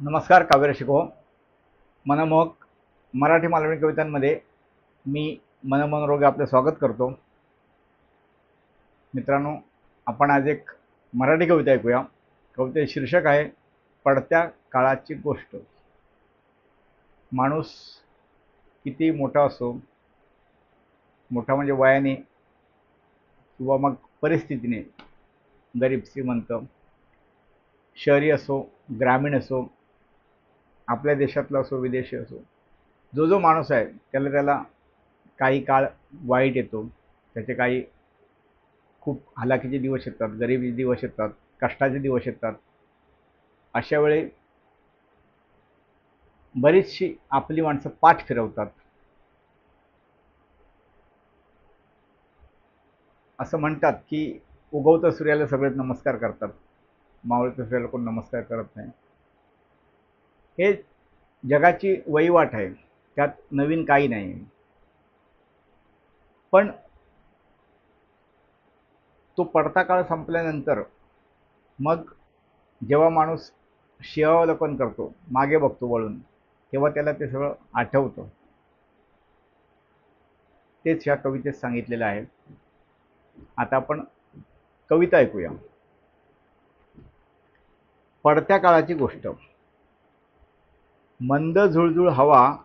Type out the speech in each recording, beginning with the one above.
नमस्कार काव्यरसिको. शिको मनमोहक मराठी मालवणी कवितांमध्ये मी मनमोहन रोगे आपलं स्वागत करतो. मित्रांनो आपण आज एक मराठी कविता ऐकूया. कविते शीर्षक आहे पडत्या काळाची गोष्ट. माणूस किती मोठा असो मोठा म्हणजे वयाने किंवा मग परिस्थितीने गरीब श्रीमंत शहरी असो ग्रामीण असो आपल्या देशातला असो विदेशी असो जो जो माणूस आहे त्याला त्याला काही काळ वाईट येतो. त्याचे काही खूप हलाखीचे दिवस येतात गरिबीचे दिवस येतात कष्टाचे दिवस येतात. अशा वेळी बरीचशी आपली माणसं पाठ फिरवतात. असं म्हणतात की उगवत्या सूर्याला सगळेच नमस्कार करतात. मावळत्या सूर्याला कोण नमस्कार करत नाही. हे जगाची वहिवाट आहे. त्यात नवीन काही नाही. पण तो पडता काळ संपल्यानंतर मग जेव्हा माणूस शिवावलोकन करतो मागे बघतो वळून तेव्हा त्याला ते सगळं आठवतं. तेच ह्या कवितेत सांगितलेलं आहे. आता आपण कविता ऐकूया. पडत्या काळाची गोष्ट. मंद झुळझुळ हवा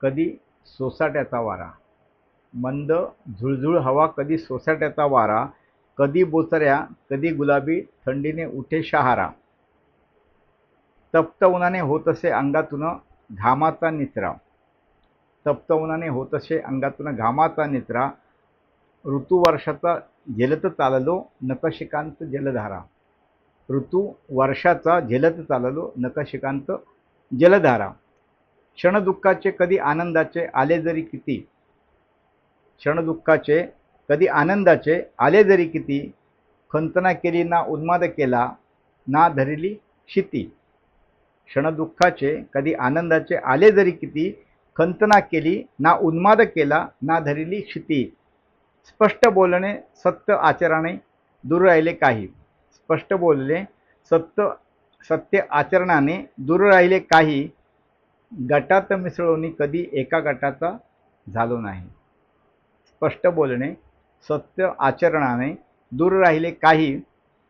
कधी सोसाट्याचा वारा. मंद झुळझुळ हवा कधी सोसाट्याचा वारा कधी बोचऱ्या कधी गुलाबी थंडीने उठे शहारा. तप्त उन्हाने होत असे अंगातून घामाचा निचरा. तप्त उन्हाने होत असे अंगातून घामाचा निचरा. ऋतू वर्षाचा झेलत चाललो नकशिकांत जलधारा ऋतू वर्षाचा झेलत चाललो नकशिकांत जलधारा. क्षणदुःखाचे कधी आनंदाचे आले जरी किती. क्षणदुःखाचे कधी आनंदाचे आले जरी किती. खंतना केली ना उन्माद केला ना धरिली क्षिती. क्षणदुःखाचे कधी आनंदाचे आले जरी किती. खंतना केली ना उन्माद केला ना धरिली क्षिती. स्पष्ट बोलणे सत्य आचरणे दूर राहिले काही. स्पष्ट बोलले सत्य सत्य आचरणाने दूर राहिले काही गटात मिसळून कधी एका गटाचा झालो नाही. स्पष्ट बोलणे सत्य आचरणाने दूर राहिले काही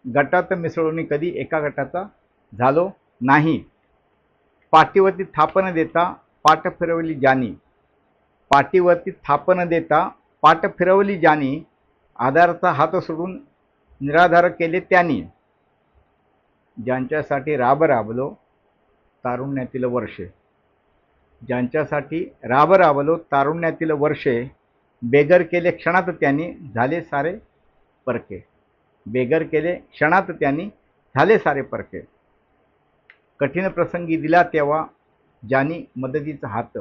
गटात मिसळून कधी एका गटाचा झालो नाही. पाठीवरती थापन देता पाठ फिरवली जानी पाठीवरती थापन देता पाठ फिरवली जानी आधारचा हात सोडून निराधार केले त्यांनी. ज्यांच्यासाठी राब राबलो तारुण्यातील वर्षे. ज्यांच्यासाठी राब राबलो तारुण्यातील वर्षे बेगर केले क्षणात त्यांनी झाले सारे परके. बेगर केले क्षणात त्यांनी झाले सारे परके. कठीण प्रसंगी दिला तेव्हा ज्यांनी मदतीचा हात.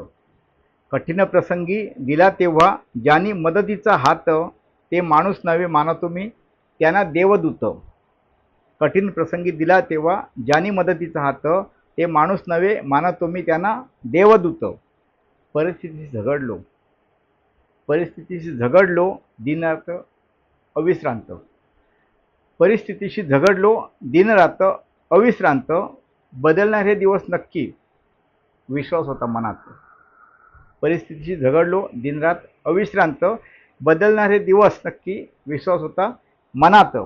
कठीण प्रसंगी दिला तेव्हा ज्यांनी मदतीचा हात ते माणूस नव्हे माना तुम्ही त्यांना देवदूत. कठीण प्रसंगी दिला तेव्हा ज्यानी मदतीचा हात ते माणूस नव्हे माना तुम्ही त्यांना देवदूत. परिस्थितीशी झगडलो. परिस्थितीशी झगडलो दिनरात अविश्रांत. परिस्थितीशी झगडलो दिनरात अविश्रांत. बदलणारे दिवस नक्की. विश्वास होता मनात. परिस्थितीशी झगडलो दिनरात अविश्रांत. बदलणारे दिवस नक्की. विश्वास होता मनात.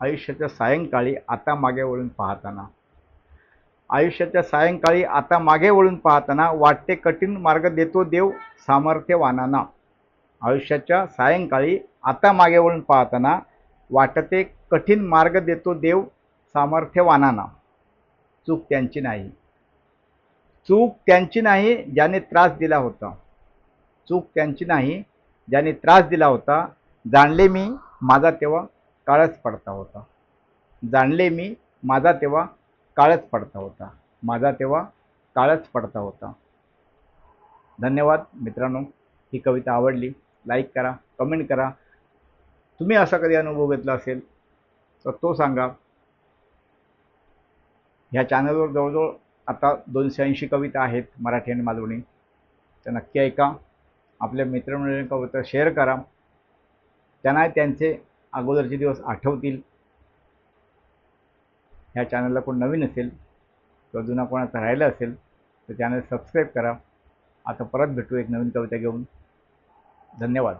आयुष्याच्या सायंकाळी आता मागे वळून पाहताना. आयुष्याच्या सायंकाळी आता मागे वळून पाहताना वाटते कठीण मार्ग देतो देव सामर्थ्यवानांना. आयुष्याच्या सायंकाळी आता मागे वळून पाहताना वाटते कठीण मार्ग देतो देव सामर्थ्यवानांना. चूक त्यांची नाही. चूक त्यांची नाही ज्याने त्रास दिला होता. चूक त्यांची नाही ज्याने त्रास दिला होता. जाणले मी माझा तेव्हा काळच पडता होता. जाणले मी माझा तेव्हा काळच पडता होता. माझा तेव्हा काळच पडता होता. धन्यवाद मित्रांनो. ही कविता आवडली. लाईक करा कमेंट करा. तुम्ही असा कधी अनुभव घेतला असेल तर तो सांगा. ह्या चॅनलवर जवळजवळ आता दोनशे ऐंशी कविता आहेत मराठी आणि मालवणी. तर नक्की ऐका. आपल्या मित्रमंडळी कविता शेअर करा. त्यांना त्यांचे अगोदरचे दिवस आठवतील. ह्या चॅनलला कोण नवीन असेल किंवा जुना कोणाचा राहिला असेल तर चॅनल सबस्क्राईब करा. आता परत भेटू एक नवीन कविता घेऊन. धन्यवाद.